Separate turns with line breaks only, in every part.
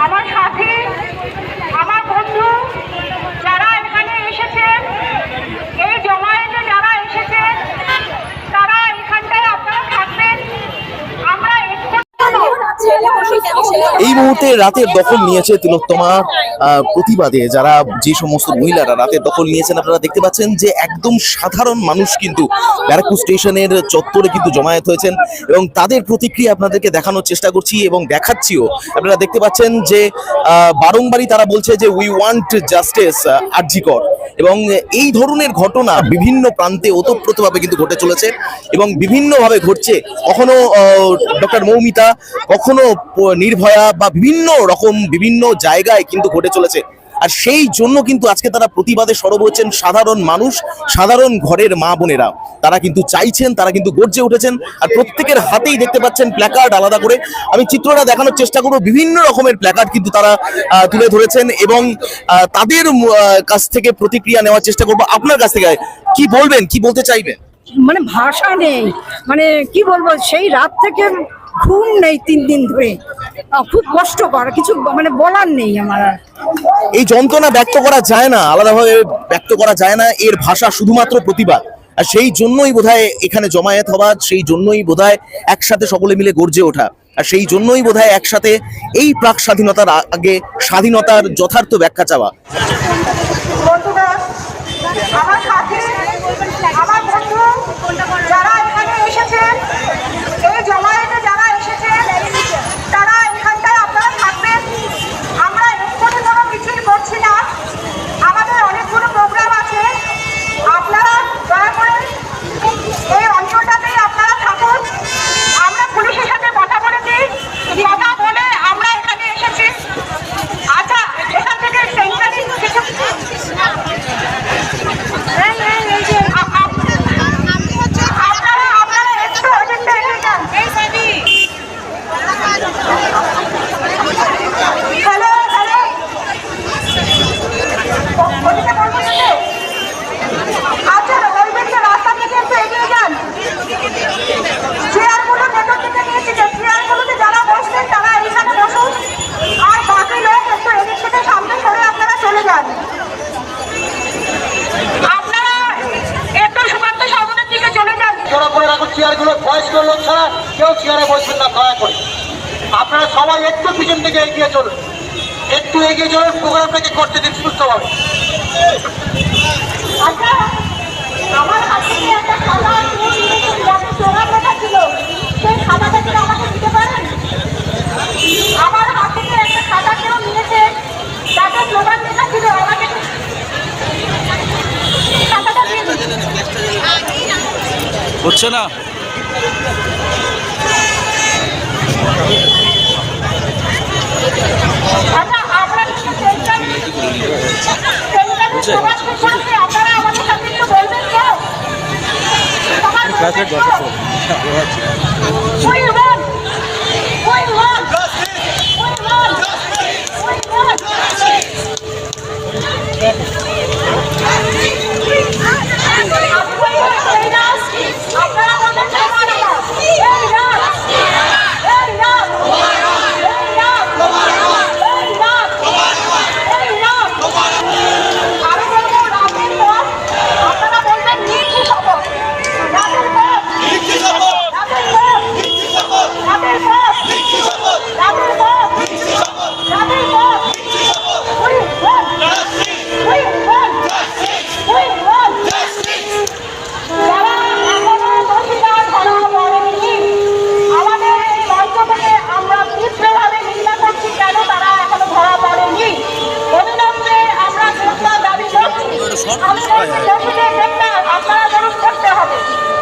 আমার সাথী আমার বন্ধু যারা এখানে এসেছেন এই জমায়েতে যারা এসেছেন তারা এখানটায় আপনারা থাকবেন আমরা একটু
এই মুহূর্তে রাতের দখল নিয়েছে তিলোত্তমা প্রতিবাদে যারা যে সমস্ত মহিলারা রাতের দখল নিয়েছেন, আপনারা দেখতে পাচ্ছেন যে একদম সাধারণ মানুষ কিন্তু ব্যারাকপুর স্টেশনের চত্বরে কিন্তু জমায়েত হয়েছেন এবং তাদের প্রতিক্রিয়া আপনাদেরকে দেখানোর চেষ্টা করছি এবং দেখাচ্ছিও। আপনারা দেখতে পাচ্ছেন যে বারংবারই তারা বলছে যে উই ওয়ান্ট জাস্টিস আরজিকর। এবং এই ধরনের ঘটনা বিভিন্ন প্রান্তে ওতপ্রোতভাবে কিন্তু ঘটে চলেছে এবং বিভিন্নভাবে ঘটছে। কখনো ডক্টর মৌমিতা, কখনো নির্ভয়া বা বিভিন্ন রকম বিভিন্ন জায়গায় কিন্তু ঘটে চলেছে। আর সেই জন্য কিন্তু আজকে তারা প্রতিবাদে সরব হচ্ছেন সাধারণ মানুষ, সাধারণ ঘরের মা বোনেরা। তারা কিন্তু চাইছেন, তারা কিন্তু গর্জে উঠেছেন আর প্রত্যেকের হাতেই দেখতে পাচ্ছেন প্ল্যাকার্ড আলাদা করে। আমি চিত্রটা দেখানোর চেষ্টা করব, বিভিন্ন রকমের প্ল্যাকার্ড কিন্তু তারা তুলে ধরেছেন এবং তাদের কাছ থেকে প্রতিক্রিয়া নেওয়ার চেষ্টা করব। আপনার কাছ থেকে কি বলবেন, কি বলতে চাইবেন?
মানে ভাষা নেই। মানে কি বলব, সেই রাত থেকে ঘুম নেই তিন দিন ধরে। খুব কষ্টকর কিছু মানে বলার নেই আমার আর।
এই যন্ত্রণা ব্যক্ত করা যায় না আলাদাভাবে ব্যক্ত করা যায় না এর ভাষা শুধুমাত্র প্রতিবাদ। আর সেই জন্যই বোধহয় এখানে জমায়েত হওয়া সেই জন্যই বোধহয় একসাথে সকলে মিলে গর্জে ওঠা। আর সেই জন্যই বোধহয় একসাথে এই প্রাক স্বাধীনতার আগে স্বাধীনতার যথার্থ ব্যাখ্যা চাওয়া
বন্ধুরা আমার সাথী আমার বন্ধু যারা এখানে এসেছেন এই জমায়েতে যারা এসেছেন তারা এখানটায় আপনারা থাকবেন আমরা এক্ষুনি কোনো মিছিল করছি না আমাদের অনেকগুলো প্রোগ্রাম আছে আপনারা দয়া করে এই অঞ্চলটাতেই আপনারা থাকুন আমরা পুলিশের সাথে কথা বলেছি কথা বলে আমরা এখানে এসেছি আচ্ছা এখান থেকে সেন্টারিং কিছু এই, এই, এই যে, আ- আ- আপনারা আপনারা একটু ওদিকটা এগিয়ে যান। হ্যালো হ্যালো ও- ওদিকে বলব যেতে? আচ্ছা ওই দিকে রাস্তা থেকে একটু এগিয়ে যান চেয়ারগুলো ভেতর থেকে নিয়েছি যে চেয়ারগুলোতে যারা বসছেন তারা এইখানে বসুন আর বাকি লোক একটু এদিক থেকে সামনে সরে আপনারা চলে যান আপনারা একটু সুকান্ত সামনের দিকে চলে যান
জড়ো করে রাখুন চেয়ারগুলো লোক ছাড়া কেউ চেয়ারে বসবেন না দয়া করে। আপনারা সবাই একটু পিছন থেকে এগিয়ে চলুন। একটু এগিয়ে চলুন প্রোগ্রামটাকে করতে দিন সুস্থভাবে।
আচ্ছা আমার হাতে একটা খাতা নিয়ে নিয়েছেন যাতে প্রোগ্রাম লেখা ছিল সেই খাতাটা কি আমাকে দিতে পারেন? আমার হাত থেকে একটা খাতা কেউ নিয়েছে যাতে স্লোগান লেখা ছিল আমাকে খাতাটা দিয়ে দিন।
হচ্ছে না?
আচ্ছা আমরা কিন্তু সেন্ট্রাল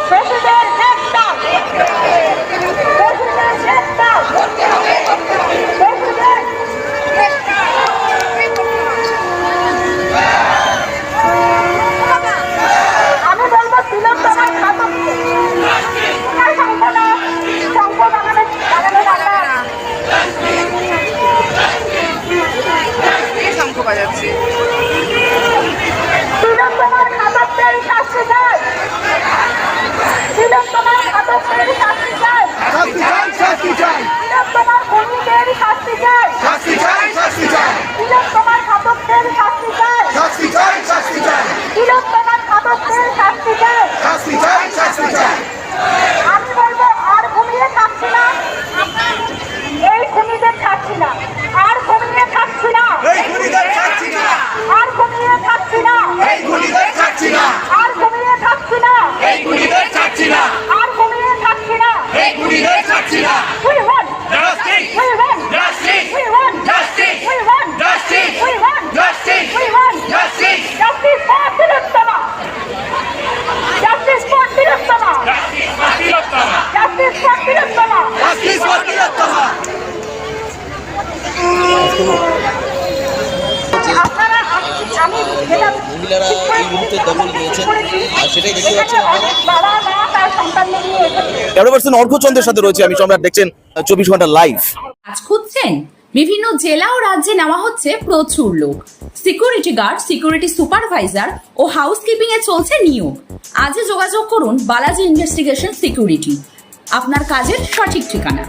সরকার সাথে
রয়েছে চব্বিশ ঘণ্টা
আজ খুঁজছেন? বিভিন্ন জেলা ও রাজ্যে নেওয়া হচ্ছে প্রচুর লোক। সিকিউরিটি গার্ড সিকিউরিটি সুপারভাইজার ও হাউসকিপিং এ চলছে নিয়োগ। আজ যোগাযোগ করুন, বালাজি ইনভেস্টিগেশন সিকিউরিটি আপনার কাজের সঠিক ঠিকানা।